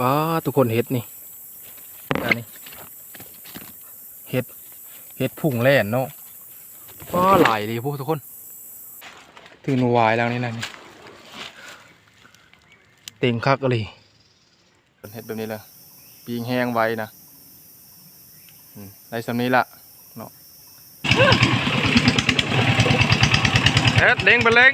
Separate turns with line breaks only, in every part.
ป้าทุกคนเห็ดนี่อันนี้เห็ดเห็ดผุ่งแล่นเนาะป้าหลายเลยพวกทุกคนถึงหนูวายแล้วนี่นะนี่เต็งคักเลยเห็ดแบบนี้เลยปีงแห้งไว้นะอืมได้สำนี้ละเนาะเฮ็ดเล็งไปเล็ง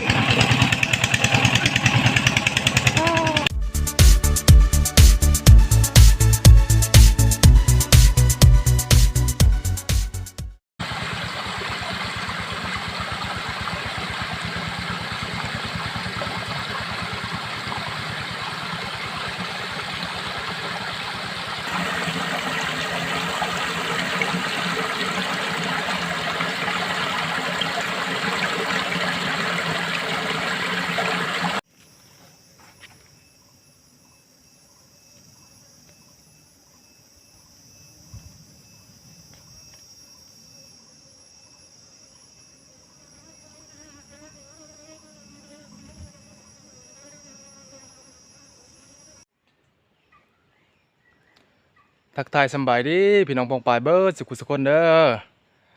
ทักทายสบายดีพี่น้องปองปายเบิร์ดสุขุสุคนเด้อ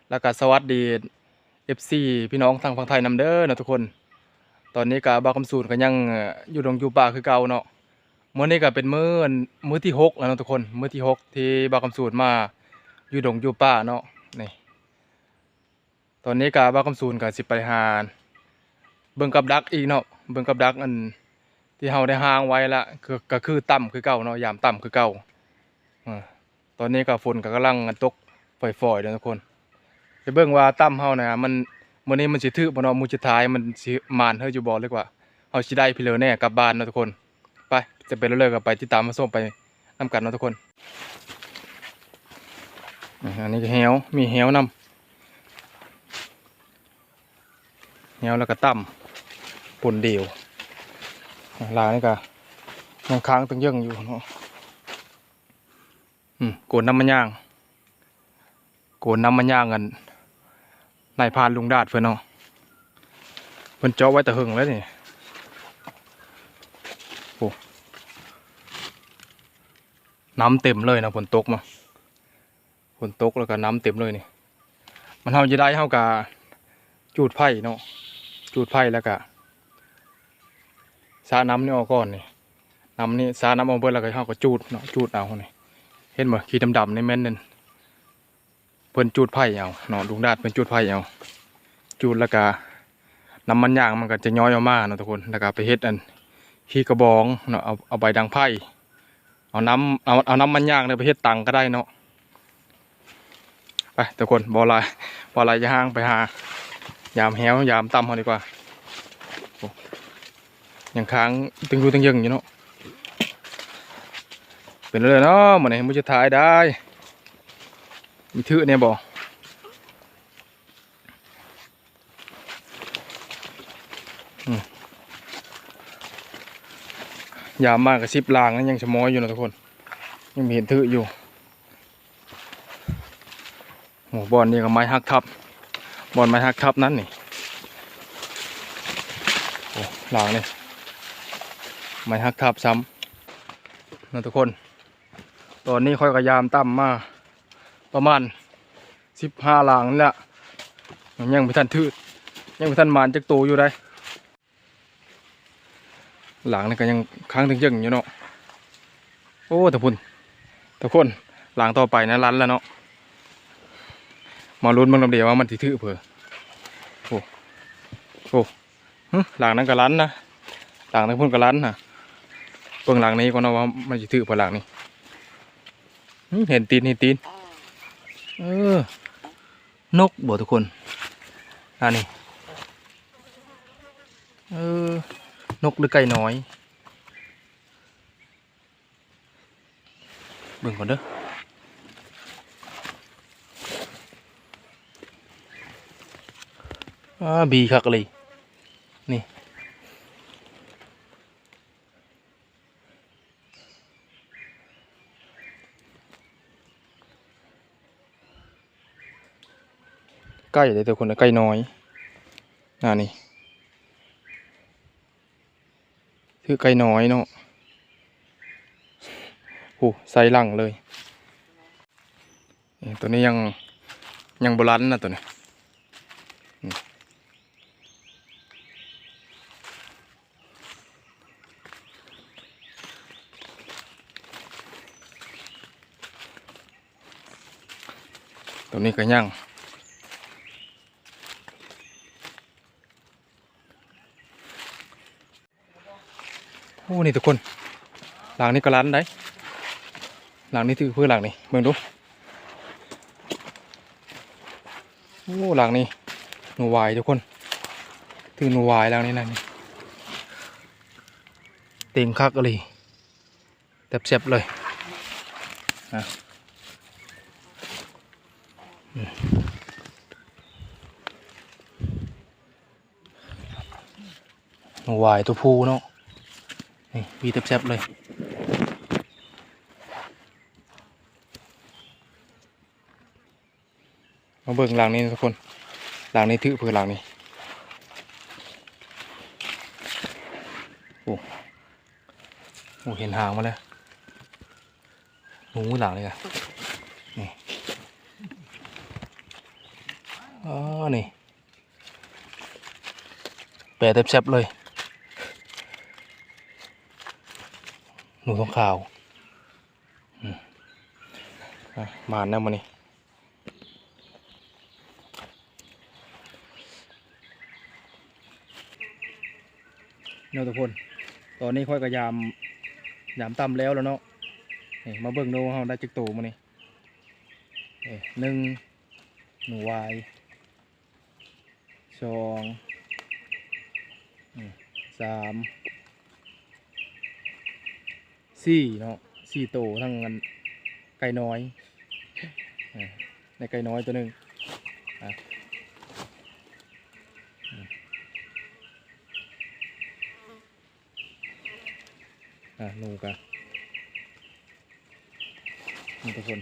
แล้วก็สวัสดี FC พี่น้องทางฝั่งไทยนำเด้อนะทุกคน ตอนนี้ก็บาวคำสูนก็ยังอยู่ดงอยู่ป่าคือเก่าเนาะมื้อนี้ก็เป็นมื้อมื้อที่หกแล้วนะทุกคนมื้อที่หกที่บาวคำสูนมาอยู่ดงอยู่ป่าเนาะนี่ตอนนี้ก็บาวคำสูนก็สิไปหาเบิ่งกับดักอีกเนาะเบิ่งกับดักอันที่เฮาได้หางไว้ละคือก็คือต่ำคือเก่าเนาะยามต่ำคือเก่า ตอนนี้ก็ฝนก็กำลังตกฝอยๆเลยทุกคน ไปเบิ่งว่าตั้มเฮานะมันมื้อนี้มันสิถือบ่เนาะมื้อสุดท้ายมันสิมานเฮาอยู่บ่เลยกว่าเฮาสิได้พี่เลอแน่กลับบ้านเนาะทุกคน ไปจะไปเรื่อยๆกันไปติดตามมาส้มไปนํกันเนาะทุกคนอันนี้ก็แหวมีแหวนํแหวแล้วก็ตั้มปนเดียวลานี่ก็ยังค้างตึงยังอยู่เนาะ โกนน้ำมันย่าง โกนน้ำมันย่างกันนายพานลุงดาดเพื่อนเนาะเพิ่อนเจาะไว้แต่หึงแล้วนี่โอ้น้ำเต็มเลยนะฝนตกมาฝนตกแล้วก็น้ำเต็มเลยนี่ มันเฮาจะได้เฮากะจูดไผ่เนาะจูดไผ่แล้วก็สาน้ำนี่ออกก่อนนี่น้ำนี่สาน้ำเอาเบิดแล้วก็เฮาก็จูดเนาะจูดเอานี่ เห็นบ่ขีดดำๆในแม่นนั่นเพิ่นจูดไผ่เอาเนาะลุงดาดเพิ่นจูดไผ่เอาจูดแล้วก็น้ำมันยางมันก็จะย้อยออกมาเนาะทุกคนแล้วก็ไปเฮ็ดอันขี้กระบองเนาะเอาเอาใบดังไผ่เอาน้ำเอาเอาน้ำมันยางเนี่ยไปเฮ็ดตังก็ได้เนาะไปทุกคนบ่หลายบ่หลายจะห่างไปหายามแหวยามต่ำเฮาดีกว่าอ้ยังค้างตึงอยู่ตึงยึงอยู่เนาะ เป็นเลยเนาะมันไหนมันจะถ่ายได้ มีถือเนี่ยบอกยามมากกับซิบลางนั้นยังชะม้อยอยู่นะทุกคน ยังมีเห็นถืออยู่โอ้บอลนี่กับไม้หักทับบอลไม้หักทับนั้นนี่โอ้ลางนี่ไม้หักทับซ้ำนะทุกคน ตอนนี้ค่อยกระยามตั้มมา ประมาณสิบห้าหลังนี่แหละยังไม่ทันทืดยังไม่ทันหมานจักโตอยู่ได้หลังนี่ก็ยังค้างถึงยังอยู่เนาะโอ้ตะพุนตะคนหลังต่อไปนะรันแล้วเนาะมาลุ้นบางลำเดียวว่ามันถือเผื่อโอ้โอ้หลังนั้นก็รันนะหลังนั้นพุ่นก็รันนะเบิ่งหลังนี้ก็นะว่ามันสิถือเผื่อหลังนี้ เห็นตีนเห็นตีนเออนกบ่ทุกคนอันนี้เออนกหรือไก่น้อยเบิ่งก่อนเด้ออ่าบีคักเลยนี่ ล้เลยทุกคนใกล้น้อยอ่านี่คือไก่น้อยเนาะโอ้ใส่หลังเลยตัวนี้ยังยังโบราณนะตัวนี้ตัวนี้ก็ยัง อ้นี่ทุกคน หลังนี้ก็ร้านได้หลังนี้ถือเพื่อหลังนี้เบิ่งดูโอ้หลังนี้หนูวายทุกคนถือหนูวายหลังนี้นะนี่เต็งคักเลยแทบๆเลยนะหนูวายตัวผู้เนาะ นี่วีแทบๆเลยมาเบิ่งหลังนี้นะทุกคน หลังนี้ถือเพื่อหลังนี้โอ้โหเห็นหางมาแล้วหนูหลังเลยอะนี่อ๋อนี่แปะเต็บแซบเลย นูทองขาวมาแน่มานี่เนาะทุกคน ตอนนี้ค่อยกระยามยามต่ำแล้วแล้วเนาะนี่มาเบิ่งดูเฮาได้จักตูมานี่เอ้ยหนึ่งหนูวายสองสาม สี่เนาะสี่โตทั้งอันไก่น้อยในไก่น้อยตัวหนึ่งอะหนูกันนี่ทุกคน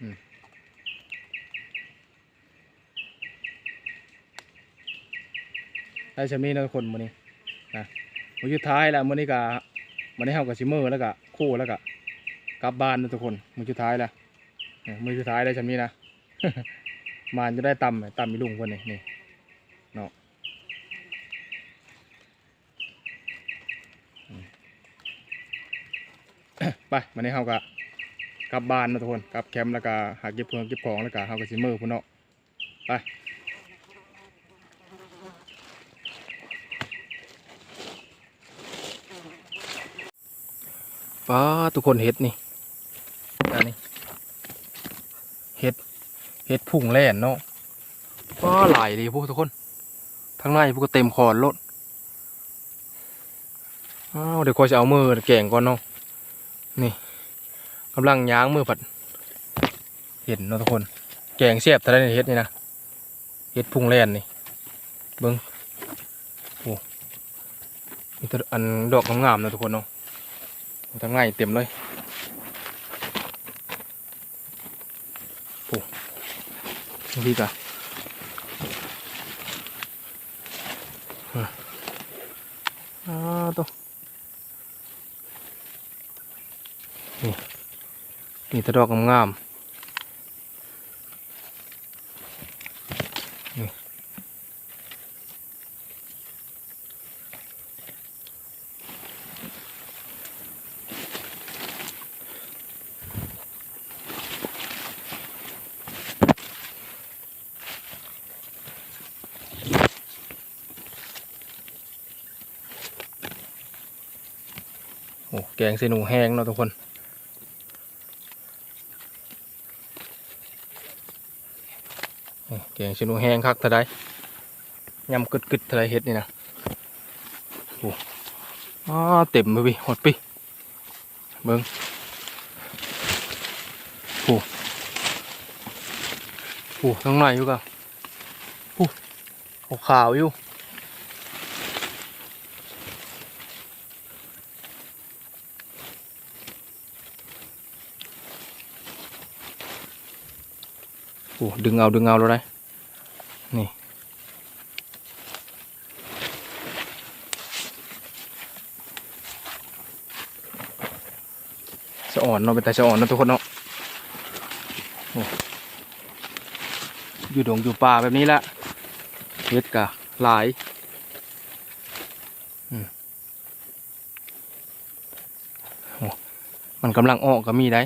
อืมได้ชำนี้นะทุกคนมื้อนี้นะ มือสุดท้ายแล้วมือนี้ก็มื้อนี้เฮาก็สิมื้อร์แล้วก็คู่แล้วก็กลับบ้านนะทุกคนมือสุดท้ายแล้วมือสุดท้ายได้ชำนี้นะมานจะได้ตำตำมีลุงคนนี้นี่เนาะไปวันนี้เฮาก็กลับบ้านนะทุกคนกลับแคมป์แล้วก็หาเก็บเครื่องเก็บของแล้วก็เฮาก็สิมือร์พุ่นเนาะไป ฟ้าทุกคนเห็ดนี่อันนี้เห็ดเห็ดพุ่งแล่นเนาะฟ้าหลายดีพวกทุกคนทั้งในพวกก็เต็มคอนรถอ้าวเดี๋ยวคอยจะเอามือแกงก่อนเนาะนี่กำลังย้างมือผัด เห็นเนาะทุกคน แกงเสียบทะเลเฮ็ดนี่นะเฮ็ดพุ่งแล่นนี่เบิ้งโอ้มีแต่อันดอกงามๆเนาะทุกคนเนาะ ทั้งไงเต็มเลยโอ้ดีกะอะอ่าตัวนี่นี่ตะดอกงามๆ งใส่หนูแห้งเนาะทุกคนแกงชิโนูแห้งคักเท่าไดยำกึดกึดๆเท่าไดเฮ็ดนี่นะโอ้อ้าเต็มไปพี่หดปีเบิ้งโอ้โอ้ข้างในอยู่กะโอ้ขาวๆอยู่ อ้ดึงเอาดึงเอาแล้วได้ นี่ สะอ่อนเนาะเป็นแต่สะอ่อนนะทุกคนเนาะอยู่ดงอยู่ป่าแบบนี้ละเฮ็ดกะหลายมันกำลังออกก็มีได้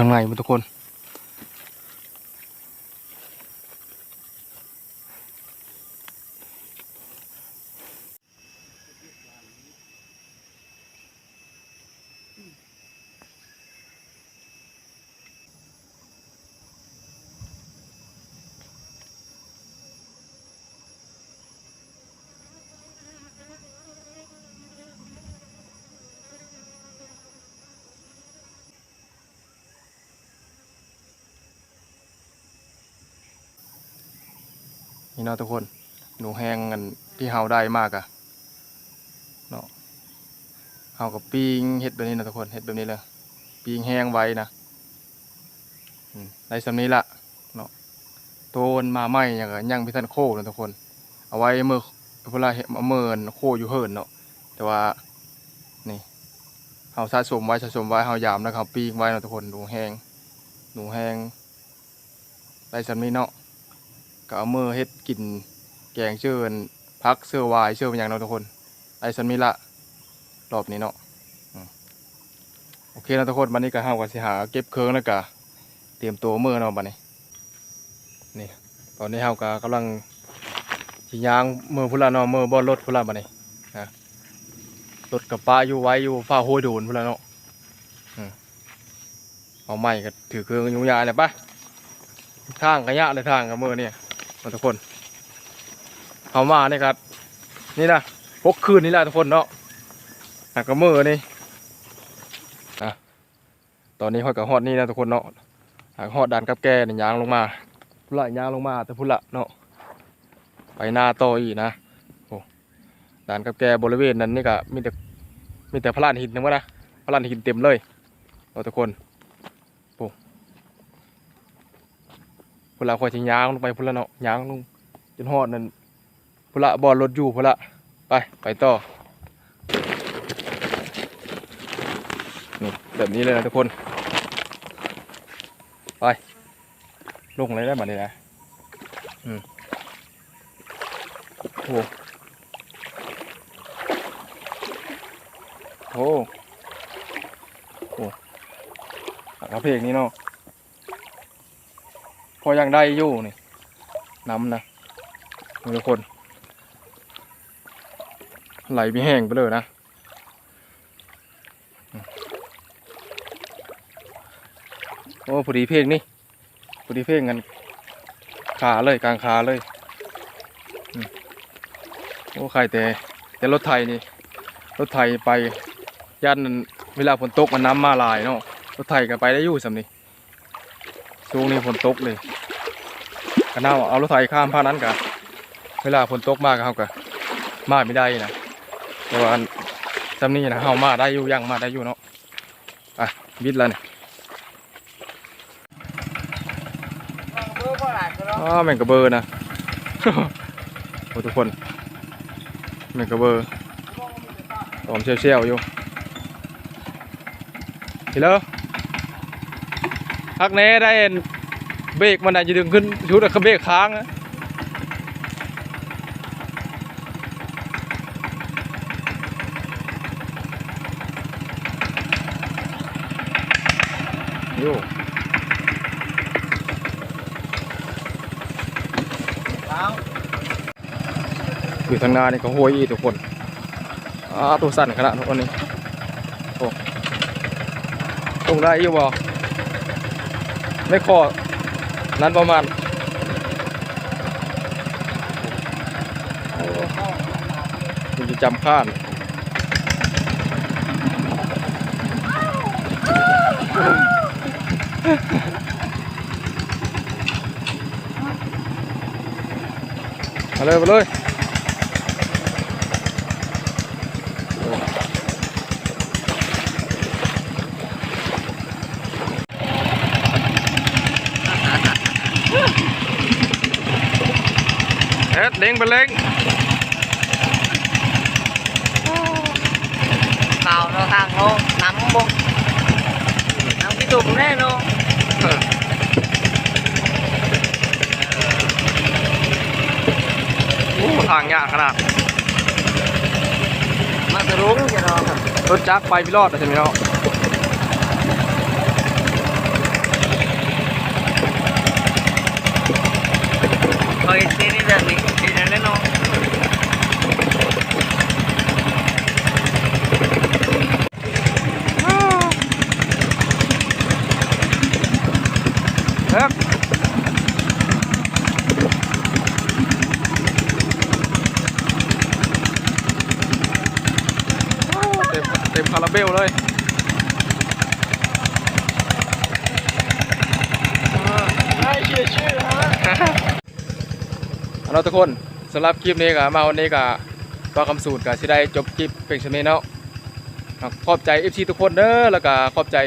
ทางในหมดทุกคน นี่เนาะทุกคน หนูแห้งกันที่เฮาได้มากอะเนาะเฮากับปิ้งเห็ดแบบนี้นะทุกคนเห็ดแบบนี้เลยปิ้งแห้งไว้นะอืมได้สำนี้ละเนาะโตนมาไหมอย่างก็ยังพิทันโคนะทุกคน เอาไว้เมื่อเวลาเห็ดเมื่อนโคอยู่เหินเนาะแต่ว่านี่เฮาสะสมไว้สะสมไว้เฮายามนะครับปิ้งไว้เนาะทุกคนหนูแห้งหนูแห้งได้สำนี้เนาะ ก็เอามือเฮ็ดกินแกงเชิญพักเสื้อวายเสื้อเป็นอย่างเนาะทุกคน ไอ้สันมีละรอบนี้เนาะโอเคนะทุกคนวันนี้ก็เฮาก็สิหาเก็บเครื่องแล้วก็เตรียมตัวมือเนาะบัดนี้นี่ตอนนี้เฮาก็กำลังสิย่างมือพุ่นละเนาะมือบ่รถพุ่นละบัดนี้นะรถกับป้าอยู่ไว้อยู่ฟ้าโหยโดนพุ่นละเนาะอืมเอาไม้ก็ถือเครื่องยุ่งยากเลยปะทางขยะเลยทางกับมือเนี่ย ทุกคนเอามาเนี่ยครับ นี่นะพกคืนนี่แหละทุกคนเนาะหักกระมือนี่อะตอนนี้หอยกับฮอดนี่นะทุกคนเนาะหากฮอดด่านกับแกนี่ยางลงมาพุ่ละยางลงมา แต่พุ่นละเนาะไปหน้าต่ออีกนะโอ้ด่านกับแกบริเวณนั้นนี่ก็มีแต่มีแต่พลานหินนะวะนะพลานหินเต็มเลยเราทุกคนโอ้ พุ่นละคอยทิ้งยางลงไปพุ่นละเนาะยางลงจนหอดนั่นพุละบอลรถอยู่พุละไปไปต่อนี่แบบนี้เลยนะทุกคนไปลงอะไรได้บ้านี้นะอืมโอ้โหโอ้กระเพกนี้เนาะ พอยังได้อยู่นี่น้ำนะทุกคน ไหลไปแห้งไปเลยนะโอ้พอดีเพลงนี่พอดีเพลงกันขาเลยกลางขาเลยโอ้ใครแต่แต่รถไทยนี่รถไทยไปย่านนั้นเวลาฝนตกมันน้ำมาหลายเนาะรถไทยก็ไปได้อยู่สำนี้ช่วงนี้ฝนตกเลย ก็น่าเอารถไถข้ามภาคนั้นกันเวลาฝนตกมากเขาก็มาไม่ได้นะแต่ว่าจำนี้นะเขามาได้อยู่ยังมาได้อยู่เนาะอะบิดแล้วเนี่ยอ๋อแม่งกระเบอร์นะโอ้ทุกคนแม่งกระเบอร์หอมเชี่ยวๆอยู่เห็นแล้วพักแน่ได้ เบรกมันอาจจะดึงขึ้นชุดอะเบรกค้างนะโย่อยู่ทางหน้านี่ก็ห้วยอีกทุกคนอ่าตัวสั่นขนาดทุกคนนี้โอ้ตรงได้อยู่บ่ไม่คอ นั้นประมาณมันจะจำข้านมาเลยมาเลย ดเล็งไปเล็ง
vào nó thang nó nắm bông nắm cái đục này nó
โอ้ทางยากขนาด
mà từ đúng cho nó
รถจักรไปไม่รอดนะใช่ไหมเนาะ
thôi xin đi dần đi đi đến đấy nó
เฮ้ยโอ้เต็มเต็มคาราเบลเลย
ai chưa chưa hả
เอาละทุกคนสำหรับคลิปนี้ก็มาวันนี้ก็ปาคำสูตรก็สิได้จบคลิปเป็นชนี้เนาะขอบใจ FC ทุกคนเด้อแล้วก็ขอบใจ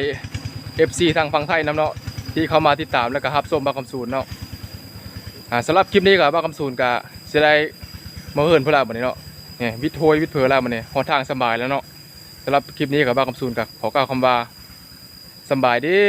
FC ทางฝั่งไทยนํเนาะที่เข้ามาติดตามแล้วก็รับชมบาคำสูตรเนาะอ่าสำหรับคลิปนี้ก็บาคำสูตรก็สิได้มาเฮิรนเพื่อลาบันี้เนาะเนี่ยวิทโทยวิทเพอลาบัดนี้หนทางสบายแล้วเนาะสำหรับคลิปนี้ก็บาคำสูตรก็ขอกล่าวคำว่าสบายดี